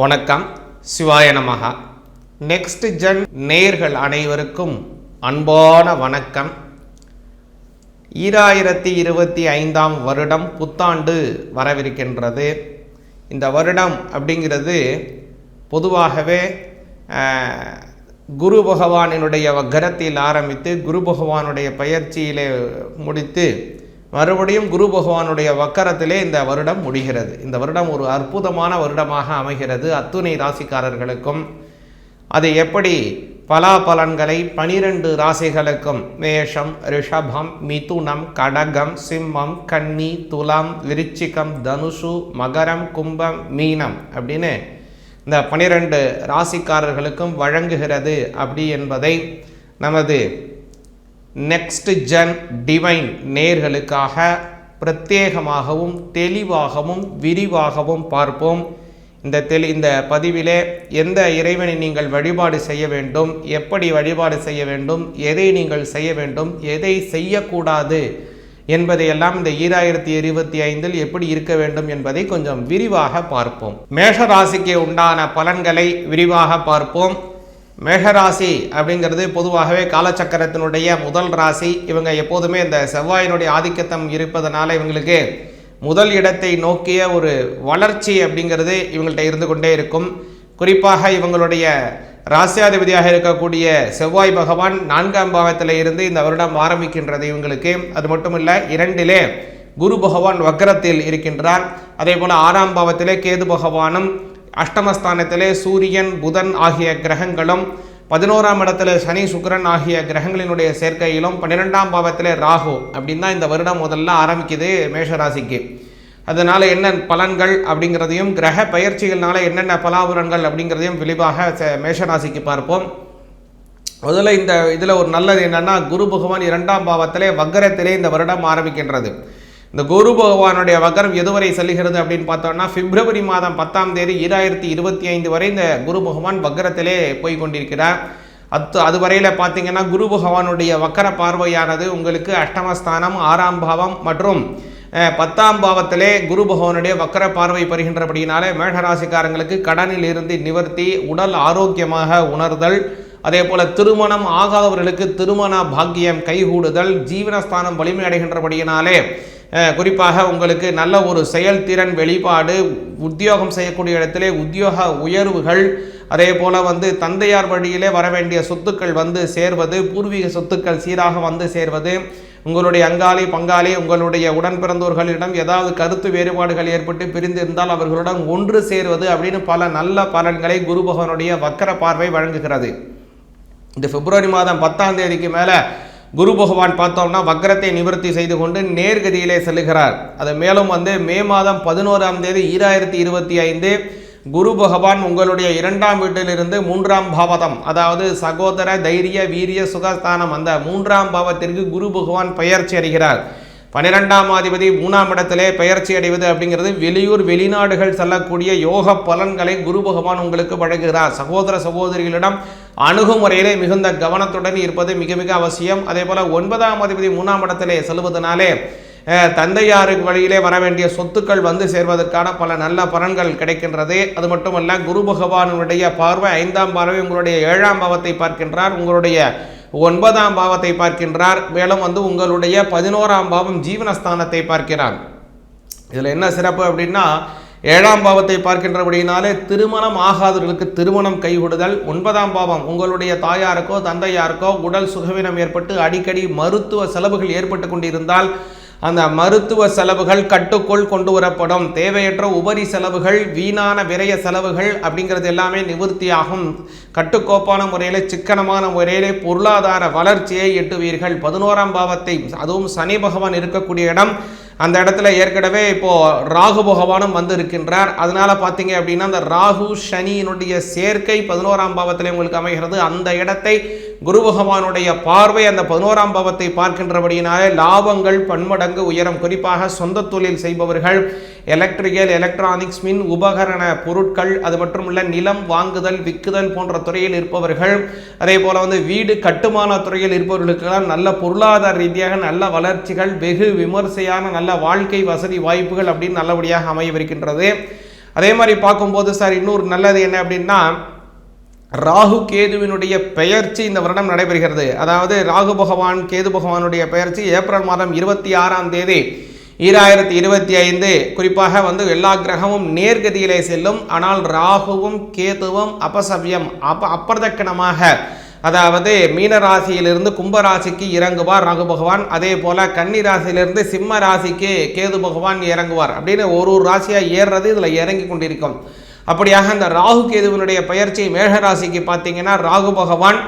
வணக்கம். சிவாய நமகா நெக்ஸ்ட் ஜென் நேர்கள் அனைவருக்கும் அன்பான வணக்கம். ஈராயிரத்தி இருபத்தி ஐந்தாம் வருடம் புத்தாண்டு வரவிருக்கின்றது. இந்த வருடம் அப்படிங்கிறது பொதுவாகவே குரு பகவானினுடைய வக்கரத்தில் ஆரம்பித்து குரு பகவானுடைய பயிற்சியிலே முடித்து மறுபடியும் குரு பகவானுடைய வக்கரத்திலே இந்த வருடம் முடிகிறது. இந்த வருடம் ஒரு அற்புதமான வருடமாக அமைகிறது. அத்துணை ராசிக்காரர்களுக்கும் அது எப்படி பலாபலன்களை பனிரெண்டு ராசிகளுக்கும் மேஷம் ரிஷபம் மிதுனம் கடகம் சிம்மம் கன்னி துலாம் விருச்சிகம் தனுசு மகரம் கும்பம் மீனம் அப்படின்னு இந்த பனிரெண்டு ராசிக்காரர்களுக்கும் வழங்குகிறது. அப்படி என்பதை நமது நெக்ஸ்ட் ஜென் டிவைன் நேர்களுக்காக பிரத்யேகமாகவும் தெளிவாகவும் விரிவாகவும் பார்ப்போம். இந்த தெளி இந்த பதிவிலே எந்த இறைவனை நீங்கள் வழிபாடு செய்ய வேண்டும் எப்படி வழிபாடு செய்ய வேண்டும் எதை நீங்கள் செய்ய வேண்டும் எதை செய்யக்கூடாது என்பதையெல்லாம் இந்த ஈராயிரத்தி இருபத்தி ஐந்தில் எப்படி இருக்க வேண்டும் என்பதை கொஞ்சம் விரிவாக பார்ப்போம். மேஷராசிக்கு உண்டான பலன்களை விரிவாக பார்ப்போம். மேகராசி அப்படிங்கிறது பொதுவாகவே காலச்சக்கரத்தினுடைய முதல் ராசி. இவங்க எப்போதுமே இந்த செவ்வாயினுடைய ஆதிக்கத்தம் இருப்பதனால இவங்களுக்கு முதல் இடத்தை நோக்கிய ஒரு வளர்ச்சி அப்படிங்கிறது இவங்கள்ட்ட இருந்து கொண்டே இருக்கும். குறிப்பாக இவங்களுடைய ராசியாதிபதியாக இருக்கக்கூடிய செவ்வாய் பகவான் நான்காம் பாவத்தில் இருந்து இந்த வருடம் ஆரம்பிக்கின்றது இவங்களுக்கு. அது மட்டும் இல்லை இரண்டிலே குரு பகவான் வக்கரத்தில் இருக்கின்றார். அதே போல் ஆறாம் பாவத்திலே கேது பகவானும் அஷ்டமஸ்தானத்திலே சூரியன் புதன் ஆகிய கிரகங்களும் பதினோராம் இடத்துல சனி சுக்கிரன் ஆகிய கிரகங்களினுடைய சேர்க்கையிலும் பன்னிரெண்டாம் பாவத்திலே ராகு அப்படின்னு தான் இந்த வருடம் முதல்ல ஆரம்பிக்குது மேஷராசிக்கு. அதனால் என்ன பலன்கள் அப்படிங்கிறதையும் கிரக பயிற்சிகள்னால என்னென்ன பலாபுரங்கள் அப்படிங்கிறதையும் விரிவாக மேஷராசிக்கு பார்ப்போம். முதல்ல இந்த இதில் ஒரு நல்லது என்னென்னா குரு பகவான் இரண்டாம் பாவத்திலே வக்கரத்திலே இந்த வருடம் ஆரம்பிக்கின்றது. இந்த குரு பகவானுடைய வக்கரம் எதுவரை செல்கிறது அப்படின்னு பார்த்தோம்னா பிப்ரவரி மாதம் பத்தாம் தேதி ஈராயிரத்தி இருபத்தி ஐந்து வரை இந்த குரு பகவான் வக்கரத்திலே போய் கொண்டிருக்கிறார். அத்து அது வரையில் பார்த்தீங்கன்னா குரு பகவானுடைய வக்கர பார்வையானது உங்களுக்கு அஷ்டமஸ்தானம் ஆறாம் பாவம் மற்றும் பத்தாம் பாவத்திலே குரு பகவானுடைய வக்கர பார்வை பெறுகின்றபடியினாலே மேகராசிக்காரங்களுக்கு கடனில் இருந்து நிவர்த்தி உடல் ஆரோக்கியமாக உணர்தல் அதே போல திருமணம் ஆகாதவர்களுக்கு திருமண பாக்கியம் கைகூடுதல் ஜீவனஸ்தானம் வலிமை அடைகின்றபடியினாலே குறிப்பாக உங்களுக்கு நல்ல ஒரு செயல்திறன் வெளிப்பாடு உத்தியோகம் செய்யக்கூடிய இடத்திலே உத்தியோக உயர்வுகள் அதே போல வந்து தந்தையார் வழியிலே வர வேண்டிய சொத்துக்கள் வந்து சேர்வது பூர்வீக சொத்துக்கள் சீராக வந்து சேர்வது உங்களுடைய அங்காளி பங்காளி உங்களுடைய உடன் பிறந்தோர்களிடம் ஏதாவது கருத்து வேறுபாடுகள் ஏற்பட்டு பிரிந்திருந்தால் அவர்களுடன் ஒன்று சேர்வது அப்படின்னு பல நல்ல பலன்களை குரு பகவானுடைய வக்கர பார்வை வழங்குகிறது. இந்த பிப்ரவரி மாதம் பத்தாம் தேதிக்கு மேலே குரு பகவான் பார்த்தோம்னா வக்கரத்தை நிவர்த்தி செய்து கொண்டு நேர்கதியிலே செல்லுகிறார். அது மேலும் வந்து மே மாதம் பதினோராம் தேதி ஈராயிரத்தி இருபத்தி ஐந்து குரு பகவான் உங்களுடைய இரண்டாம் வீட்டிலிருந்து மூன்றாம் பாவதம் அதாவது சகோதர தைரிய வீரிய சுகஸ்தானம் அந்த மூன்றாம் பாவத்திற்கு குரு பகவான் பெயர்ச்சி அறிகிறார் பன்னிரெண்டாம் அதிபதி மூணாம் இடத்திலே பெயர்ச்சி அடைவது அப்படிங்கிறது வெளியூர் வெளிநாடுகள் செல்லக்கூடிய யோக பலன்களை குரு பகவான் உங்களுக்கு வழங்குகிறார். சகோதர சகோதரிகளிடம் அணுகுமுறையிலே மிகுந்த கவனத்துடன் இருப்பது மிக மிக அவசியம். அதே போல ஒன்பதாம் அதிபதி மூணாம் இடத்திலே செல்வதனாலே தந்தையாருக்கு வழியிலே வர வேண்டிய சொத்துக்கள் வந்து சேர்வதற்கான பல நல்ல பலன்கள் கிடைக்கின்றது. அது மட்டுமல்ல குரு பகவானுடைய பார்வை ஐந்தாம் பார்வை உங்களுடைய ஏழாம் பாவத்தை பார்க்கின்றார். உங்களுடைய ஒன்பதாம் பாவத்தை பார்க்கின்றார். மேலும் வந்து உங்களுடைய பதினோராம் பாவம் ஜீவனஸ்தானத்தை பார்க்கிறார். இதில் என்ன சிறப்பு அப்படின்னா ஏழாம் பாவத்தை பார்க்கின்றபடினாலே திருமணம் ஆகாதவர்களுக்கு திருமணம் கைவிடுதல். ஒன்பதாம் பாவம் உங்களுடைய தாயாருக்கோ தந்தையாருக்கோ உடல் சுகவீனம் ஏற்பட்டு அடிக்கடி மருத்துவ செலவுகள் ஏற்பட்டு கொண்டிருந்தால் அந்த மருத்துவ செலவுகள் கட்டுக்குள் கொண்டு வரப்படும். தேவையற்ற உபரி செலவுகள் வீணான விரய செலவுகள் அப்படிங்கிறது எல்லாமே நிவர்த்தியாகும். கட்டுக்கோப்பான முறையில் சிக்கனமான முறையிலே பொருளாதார வளர்ச்சியை எட்டுவீர்கள். பதினோராம் பாவத்தை அதுவும் சனி பகவான் இருக்கக்கூடிய இடம். அந்த இடத்துல ஏற்கனவே இப்போ ராகு பகவானும் வந்து இருக்கின்றார் அதனால பார்த்தீங்க அப்படின்னா அந்த ராகு சனியினுடைய சேர்க்கை பதினோராம் பாவத்தில் உங்களுக்கு அமைகிறது. அந்த இடத்தை குரு பகவானுடைய பார்வை அந்த பதினோராம் பாவத்தை பார்க்கின்றபடியினாலே லாபங்கள் பன்மடங்கு உயரம். குறிப்பாக சொந்த தொழில் செய்பவர்கள் எலக்ட்ரிக்கல் எலக்ட்ரானிக்ஸ் மின் உபகரண பொருட்கள் அது மட்டுமல்ல நிலம் வாங்குதல் விற்குதல் போன்ற துறையில் இருப்பவர்கள். அதே போல வந்து வீடு கட்டுமான துறையில் இருப்பவர்களுக்கெல்லாம் நல்ல பொருளாதார ரீதியாக நல்ல வளர்ச்சிகள் வெகு விமர்சையான நல்ல வாழ்க்கை வசதி வாய்ப்புகள் அப்படின்னு நல்லபடியாக அமையவிருக்கின்றது. அதே மாதிரி பார்க்கும்போது சார் இன்னொரு நல்லது என்ன அப்படின்னா ராகு கேதுவினுடைய பெயர்ச்சி இந்த வருடம் நடைபெறுகிறது. அதாவது ராகு பகவான் கேது பகவானுடைய பெயர்ச்சி ஏப்ரல் மாதம் இருபத்தி ஆறாம் தேதி ஈராயிரத்தி இருபத்தி ஐந்து. குறிப்பாக வந்து எல்லா கிரகமும் நேர்கதியிலே செல்லும். ஆனால் ராகுவும் கேதுவும் அபசவியம் அப்ப அப்பிரதக்கணமாக அதாவது மீன ராசியிலிருந்து கும்பராசிக்கு இறங்குவார் ராகு பகவான். அதே போல கன்னி ராசியிலிருந்து சிம்ம ராசிக்கு கேது பகவான் இறங்குவார். அப்படின்னு ஒரு ஒரு ராசியாக ஏறுறது இதில் இறங்கி கொண்டிருக்கும். அப்படியாக அந்த ராகு கேதுவினுடைய பயிற்சி மேகராசிக்கு பார்த்தீங்கன்னா ராகு பகவான்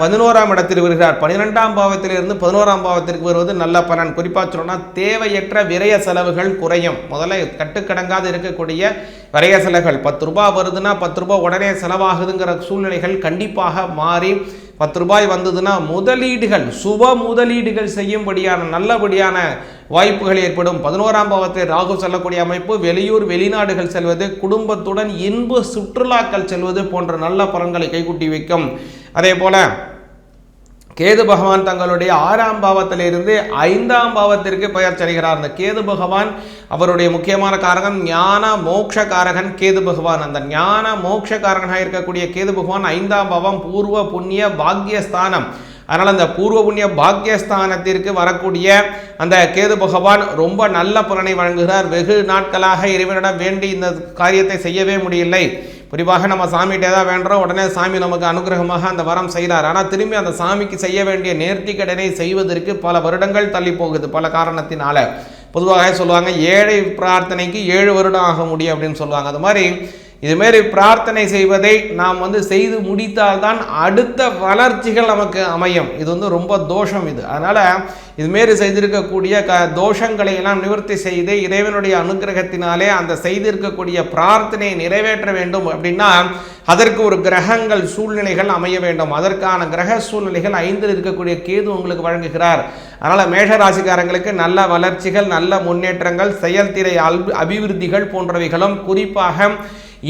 பதினோராம் இடத்தில் வருகிறார். பன்னிரெண்டாம் பாவத்திலிருந்து பதினோராம் பாவத்திற்கு வருவது நல்ல பலன். குறிப்பாக சொல்லணும்னா தேவையற்ற விரய செலவுகள் குறையும். முதல்ல கட்டுக்கடங்காது இருக்கக்கூடிய விரய செலவுகள். பத்து ரூபாய் வருதுன்னா பத்து ரூபாய் உடனே செலவாகுதுங்கிற சூழ்நிலைகள் கண்டிப்பாக மாறி பத்து ரூபாய் வந்ததுன்னா முதலீடுகள் சுப முதலீடுகள் செய்யும்படியான நல்லபடியான வாய்ப்புகள் ஏற்படும். பதினோராம் பாவத்தை ராகு செல்லக்கூடிய அமைப்பு வெளியூர் வெளிநாடுகள் செல்வது குடும்பத்துடன் இன்பு சுற்றுலாக்கள் செல்வது போன்ற நல்ல பலன்களை கைகூட்டி வைக்கும். அதே போல கேது பகவான் தங்களுடைய ஆறாம் பாவத்திலிருந்து ஐந்தாம் பாவத்திற்கு பெயர் செல்கிறார். அந்த கேது பகவான் அவருடைய முக்கியமான காரகம் ஞான மோட்ச காரகன் கேது பகவான். அந்த ஞான மோட்ச காரகனாக இருக்கக்கூடிய கேது பகவான் ஐந்தாம் பாவம் பூர்வ புண்ணிய பாக்கியஸ்தானம் அதனால் அந்த பூர்வ புண்ணிய பாக்கியஸ்தானத்திற்கு வரக்கூடிய அந்த கேது பகவான் ரொம்ப நல்ல பலனை வழங்குகிறார். வெகு நாட்களாக இறைவனிடம் வேண்டி இந்த காரியத்தை செய்யவே முடியலை. குறிப்பாக நம்ம சாமிகிட்ட ஏதாவது வேண்டுறோம் உடனே சாமி நமக்கு அனுகிரகமாக அந்த வரம் செய்கிறார். ஆனால் திரும்பி அந்த சாமிக்கு செய்ய வேண்டிய நேர்த்தி கடனை செய்வதற்கு பல வருடங்கள் தள்ளி போகுது பல காரணத்தினால. பொதுவாக சொல்லுவாங்க ஏழை பிரார்த்தனைக்கு ஏழு வருடம் ஆக முடியும் அப்படின்னு சொல்லுவாங்க. அது மாதிரி இதுமாரி பிரார்த்தனை செய்வதை நாம் வந்து செய்து முடித்தால்தான் அடுத்த வளர்ச்சிகள் நமக்கு அமையும். இது வந்து ரொம்ப தோஷம் இது. அதனால் இதுமாரி செய்திருக்கக்கூடிய க தோஷங்களை எல்லாம் நிவர்த்தி செய்து இறைவனுடைய அனுகிரகத்தினாலே அந்த செய்திருக்கக்கூடிய பிரார்த்தனையை நிறைவேற்ற வேண்டும். அப்படின்னா அதற்கு ஒரு கிரகங்கள் சூழ்நிலைகள் அமைய வேண்டும். அதற்கான கிரக சூழ்நிலைகள் ஐந்தில் இருக்கக்கூடிய கேது உங்களுக்கு வழங்குகிறார். அதனால் மேஷராசிக்காரங்களுக்கு நல்ல வளர்ச்சிகள் நல்ல முன்னேற்றங்கள் செயல்திரை அபிவிருத்திகள் போன்றவைகளும் குறிப்பாக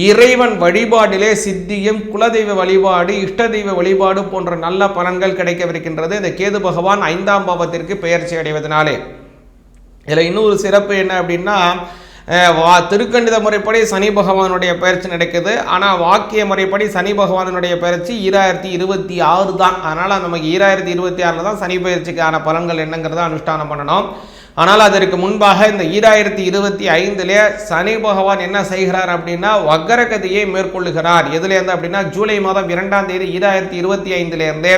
இறைவன் வழிபாடிலே சித்தியும் குலதெய்வ வழிபாடு இஷ்ட தெய்வ வழிபாடு போன்ற நல்ல பலன்கள் கிடைக்கவிருக்கின்றது. இந்த கேது பகவான் ஐந்தாம் பாவத்திற்கு பெயர்ச்சி அடைவதனாலே. இதில் இன்னொரு சிறப்பு என்ன அப்படின்னா வா திருக்கணித முறைப்படி சனி பகவானுடைய பயிற்சி நடக்குது. ஆனால் வாக்கிய முறைப்படி சனி பகவானுடைய பயிற்சி ஈராயிரத்தி இருபத்தி ஆறு தான். அதனால் நமக்கு ஈராயிரத்தி இருபத்தி ஆறில் தான் சனி பயிற்சிக்கான பலன்கள் என்னங்கிறத அனுஷ்டானம் பண்ணணும். ஆனால் அதற்கு முன்பாக இந்த ஈராயிரத்தி இருபத்தி ஐந்திலே சனி பகவான் என்ன செய்கிறார் அப்படின்னா வக்கரகதியை மேற்கொள்ளுகிறார். எதுலேருந்து அப்படின்னா ஜூலை மாதம் இரண்டாம் தேதி ஈராயிரத்தி இருபத்தி ஐந்திலேருந்து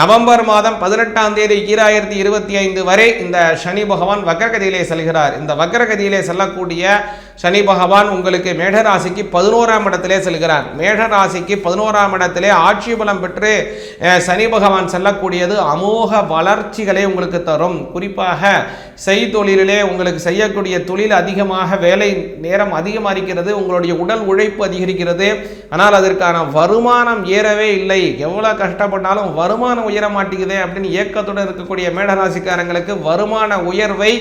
நவம்பர் மாதம் பதினெட்டாம் தேதி ஈராயிரத்தி இருபத்தி ஐந்து வரை இந்த சனி பகவான் வக்கரகதியிலே செல்கிறார். இந்த வக்கரகதியிலே செல்லக்கூடிய சனி பகவான் உங்களுக்கு மேடராசிக்கு பதினோராம் இடத்திலே செல்கிறார். மேடராசிக்கு பதினோராம் இடத்திலே ஆட்சி பலம் பெற்று சனி பகவான் செல்லக்கூடியது அமோக வளர்ச்சிகளை உங்களுக்கு தரும். குறிப்பாக செய்தொழிலே உங்களுக்கு செய்யக்கூடிய தொழில் அதிகமாக வேலை நேரம் அதிகமாக உங்களுடைய உடல் உழைப்பு அதிகரிக்கிறது. ஆனால் அதற்கான வருமானம் ஏறவே இல்லை. எவ்வளோ கஷ்டப்பட்டாலும் வருமானம் உயர மாட்டேங்குதே அப்படின்னு ஏக்கத்துடன் இருக்கக்கூடிய மேடராசிக்காரங்களுக்கு வருமான உயர்வை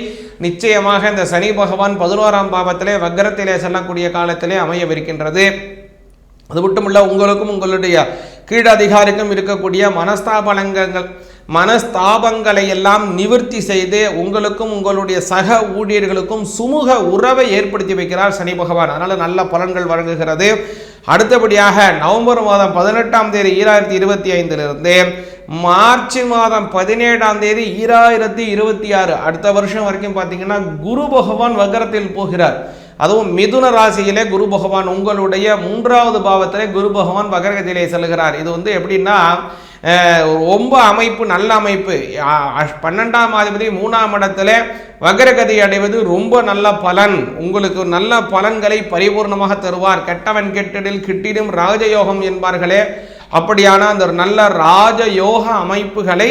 நிச்சயமாக இந்த சனி பகவான் பதினோராம் பாவத்திலே வக்கரத்திலே செல்லக்கூடிய காலத்திலே அமையவிருக்கின்றது. அது மட்டுமல்ல உங்களுக்கும் உங்களுடைய கீழதிகாரிக்கும் இருக்கக்கூடிய மனஸ்தாபலங்கள் மனஸ்தாபங்களை எல்லாம் நிவர்த்தி செய்து உங்களுக்கும் உங்களுடைய சக ஊழியர்களுக்கும் சுமூக உறவை ஏற்படுத்தி வைக்கிறார் சனி பகவான். அதனால் நல்ல பலன்கள் வழங்குகிறது. அடுத்தபடியாக நவம்பர் மாதம் பதினெட்டாம் தேதி ஈராயிரத்தி இருபத்தி ஐந்திலிருந்து மார்ச் மாதம் பதினேழாம் தேதி ஈராயிரத்தி இருபத்தி ஆறு. அடுத்த வருஷம் வரைக்கும் பார்த்தீங்கன்னா குரு பகவான் வக்கரத்தில் போகிறார். அதுவும் மிதுன ராசியிலே குரு பகவான் உங்களுடைய மூன்றாவது பாவத்திலே குரு பகவான் வகரகதியிலே செல்கிறார். இது வந்து எப்படின்னா ரொம்ப அமைப்பு நல்ல அமைப்பு. பன்னெண்டாம் அதிபதி மூணாம் இடத்துல வகரகதி அடைவது ரொம்ப நல்ல பலன். உங்களுக்கு நல்ல பலன்களை பரிபூர்ணமாக தருவார். கெட்டவன் கெட்டிடில் கிட்டிடும் ராஜயோகம் என்பார்களே. அப்படியான அந்த ஒரு நல்ல ராஜயோக அமைப்புகளை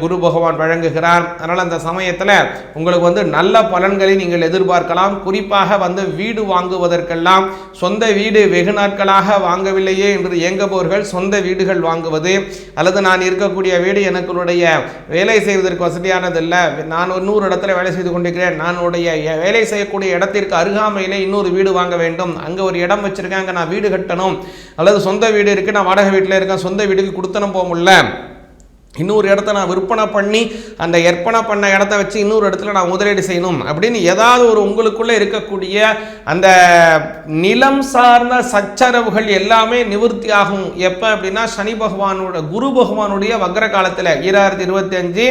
குரு பகவான் வழங்குகிறார். அதனால் அந்த சமயத்தில் உங்களுக்கு வந்து நல்ல பலன்களை நீங்கள் எதிர்பார்க்கலாம். குறிப்பாக வந்து வீடு வாங்குவதற்கெல்லாம் சொந்த வீடு வெகு நாட்களாக வாங்கவில்லையே என்று இயங்குபவர்கள் சொந்த வீடுகள் வாங்குவது அல்லது நான் இருக்கக்கூடிய வீடு எனக்குடைய வேலை செய்வதற்கு வசதியானதில்லை. நான் ஒரு நூறு இடத்துல வேலை செய்து கொண்டிருக்கிறேன். நானுடைய வேலை செய்யக்கூடிய இடத்திற்கு அருகாமையிலே இன்னொரு வீடு வாங்க வேண்டும். அங்கே ஒரு இடம் வச்சிருக்கேன் அங்கே நான் வீடு கட்டணும். அல்லது சொந்த வீடு இருக்குது நான் வாடகை வீட்டில் இருக்கேன் சொந்த வீட்டுக்கு கொடுத்தனும் போக முடியல இன்னொரு இடத்த நான் விற்பனை பண்ணி அந்த விற்பனை பண்ண இடத்த வச்சு இன்னொரு இடத்துல நான் முதலீடு செய்யணும் அப்படின்னு ஏதாவது ஒரு உங்களுக்குள்ளே இருக்கக்கூடிய அந்த நிலம் சார்ந்த சச்சரவுகள் எல்லாமே நிவர்த்தி ஆகும். எப்போ அப்படின்னா சனி பகவானோட குரு பகவானுடைய வக்ர காலத்தில் ஈராயிரத்தி இருபத்தி அஞ்சு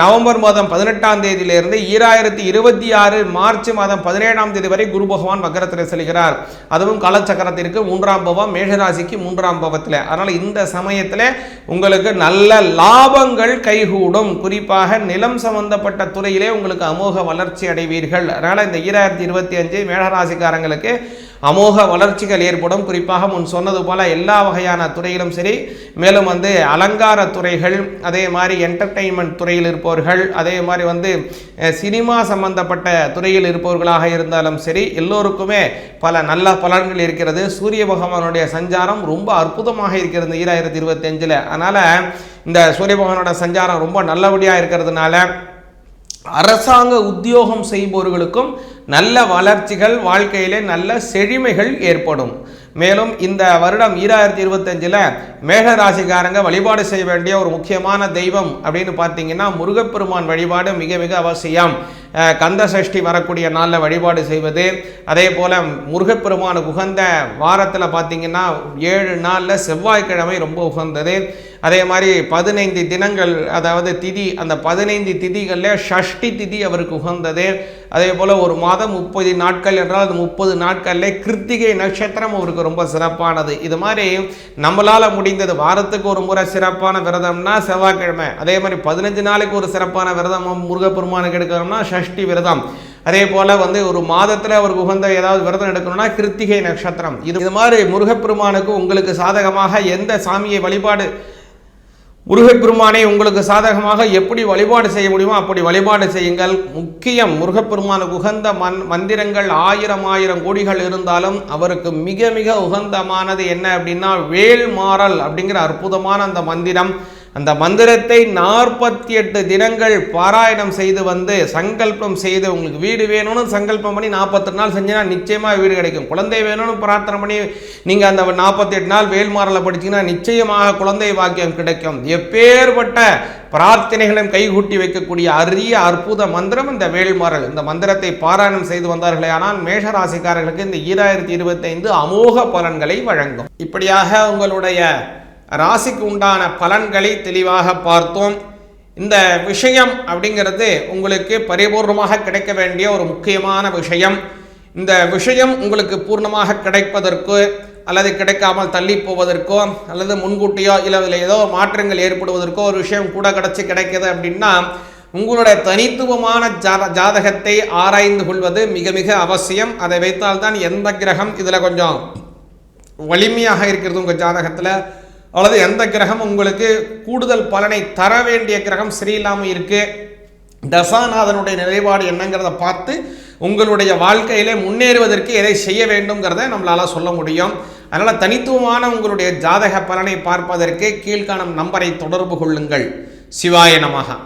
நவம்பர் மாதம் பதினெட்டாம் தேதியிலிருந்து ஈராயிரத்தி இருபத்தி ஆறு மார்ச் மாதம் பதினேழாம் தேதி வரை குரு பகவான் வக்ரத்தில் செல்கிறார். அதுவும் காலச்சக்கரத்திற்கு மூன்றாம் பவம் மேஷராசிக்கு மூன்றாம் பவத்தில். அதனால் இந்த சமயத்தில் உங்களுக்கு நல்ல லாபங்கள் கைகூடும். குறிப்பாக நிலம் சம்பந்தப்பட்ட துறையிலே உங்களுக்கு அமோக வளர்ச்சி அடைவீர்கள். அதனால் இந்த ஈராயிரத்தி இருபத்தி அஞ்சு மேகராசிக்காரங்களுக்கு அமோக வளர்ச்சிகள் ஏற்படும். குறிப்பாக முன் சொன்னது போல எல்லா வகையான துறையிலும் சரி மேலும் வந்து அலங்கார துறைகள் அதே மாதிரி என்டர்டெயின்மெண்ட் துறையில் இருப்பவர்கள் அதே மாதிரி வந்து சினிமா சம்பந்தப்பட்ட துறையில் இருப்பவர்களாக இருந்தாலும் சரி எல்லோருக்குமே பல நல்ல பலன்கள் இருக்கிறது. சூரிய பகவானுடைய சஞ்சாரம் ரொம்ப அற்புதமாக இருக்கிறது ஈராயிரத்தி இருபத்தி அஞ்சில். அதனால் இந்த சூரிய பகவானோட சஞ்சாரம் ரொம்ப நல்லபடியாக இருக்கிறதுனால அரசாங்க உத்தியோகம் செய்பவர்களுக்கும் நல்ல வளர்ச்சிகள் வாழ்க்கையிலே நல்ல செழுமைகள் ஏற்படும். மேலும் இந்த வருடம் ஈராயிரத்தி இருபத்தஞ்சில் மேக ராசிக்காரங்க வழிபாடு செய்ய வேண்டிய ஒரு முக்கியமான தெய்வம் அப்படின்னு பார்த்தீங்கன்னா முருகப்பெருமான் வழிபாடு மிக மிக அவசியம். கந்த சஷ்டி வரக்கூடிய நாளில் வழிபாடு செய்வது. அதே போல் முருகப்பெருமான் உகந்த வாரத்தில் பார்த்தீங்கன்னா ஏழு நாளில் செவ்வாய்க்கிழமை ரொம்ப உகந்தது. அதே மாதிரி பதினைந்து தினங்கள் அதாவது திதி அந்த பதினைந்து திதிகளில் ஷஷ்டி திதி அவருக்கு உகந்தது. அதே போல் ஒரு மாதம் முப்பது நாட்கள் என்றால் அது முப்பது நாட்களில் கிருத்திகை நட்சத்திரம் அவருக்கு ரொம்ப சிறப்பானது. இது மாதிரி நம்மளால் முடிந்தது வாரத்துக்கு ஒரு முறை சிறப்பான விரதம்னா செவ்வாய்க்கிழமை. அதே மாதிரி பதினஞ்சு நாளைக்கு ஒரு சிறப்பான விரதம் முருகப்பெருமானுக்கு எடுக்கிறோம்னா ஷஷ்டி விரதம். அதே போல் வந்து ஒரு மாதத்தில் அவருக்கு உகந்த ஏதாவது விரதம் எடுக்கணும்னா கிருத்திகை நட்சத்திரம். இது இது மாதிரி முருகப்பெருமானுக்கு உங்களுக்கு சாதகமாக எந்த சாமியை வழிபாடு முருகப்பெருமானை உங்களுக்கு சாதகமாக எப்படி வழிபாடு செய்ய முடியுமோ அப்படி வழிபாடு செய்யுங்கள். முக்கியம் முருகப்பெருமானுக்கு உகந்த மன் மந்திரங்கள் ஆயிரம் ஆயிரம் கோடிகள் இருந்தாலும் அவருக்கு மிக மிக உகந்தமானது என்ன அப்படின்னா வேல்மாறல் அப்படிங்கிற அற்புதமான அந்த மந்திரம். அந்த மந்திரத்தை நாற்பத்தி எட்டு தினங்கள் பாராயணம் செய்து வந்து சங்கல்பம் செய்து உங்களுக்கு வீடு வேணும்னு சங்கல்பம் பண்ணி நாற்பத்தெட்டு நாள் செஞ்சினா நிச்சயமாக வீடு கிடைக்கும். குழந்தை வேணும்னு பிரார்த்தனை பண்ணி நீங்கள் அந்த நாற்பத்தி எட்டு நாள் வேல்மாறலை படிச்சிங்கன்னா நிச்சயமாக குழந்தை வாக்கியம் கிடைக்கும். எப்பேற்பட்ட பிரார்த்தனைகளையும் கைகூட்டி வைக்கக்கூடிய அரிய அற்புத மந்திரம் இந்த வேல்மாறல். இந்த மந்திரத்தை பாராயணம் செய்து வந்தார்களே ஆனால் மேஷராசிக்காரர்களுக்கு இந்த ஈராயிரத்தி இருபத்தைந்து அமோக பலன்களை வழங்கும். இப்படியாக உங்களுடைய ராசிக்கு உண்டான பலன்களை தெளிவாக பார்த்தோம். இந்த விஷயம் அப்படிங்கிறது உங்களுக்கு பரிபூர்ணமாக கிடைக்க வேண்டிய ஒரு முக்கியமான விஷயம். இந்த விஷயம் உங்களுக்கு பூர்ணமாக கிடைப்பதற்கு அல்லது கிடைக்காமல் தள்ளி போவதற்கோ அல்லது முன்கூட்டியோ இல்லை அதில் ஏதோ மாற்றங்கள் ஏற்படுவதற்கோ ஒரு விஷயம் கூட கிடச்சி கிடைக்கிது அப்படின்னா உங்களுடைய தனித்துவமான ஜாத ஜாதகத்தை ஆராய்ந்து கொள்வது மிக மிக அவசியம். அதை வைத்தால்தான் எந்த கிரகம் இதில் கொஞ்சம் வலிமையாக இருக்கிறது உங்கள் ஜாதகத்தில். அல்லது எந்த கிரகம் உங்களுக்கு கூடுதல் பலனை தர வேண்டிய கிரகம் சரியில்லாமல் இருக்கு? தசாநாதனுடைய நிலைப்பாடு என்னங்கிறத பார்த்து உங்களுடைய வாழ்க்கையிலே முன்னேறுவதற்கு எதை செய்ய வேண்டும்ங்கிறத நம்மளால் சொல்ல முடியும். அதனால் தனித்துவமான உங்களுடைய ஜாதக பலனை பார்ப்பதற்கு கீழ்காணும் நம்பரை தொடர்பு கொள்ளுங்கள். சிவாய நமகா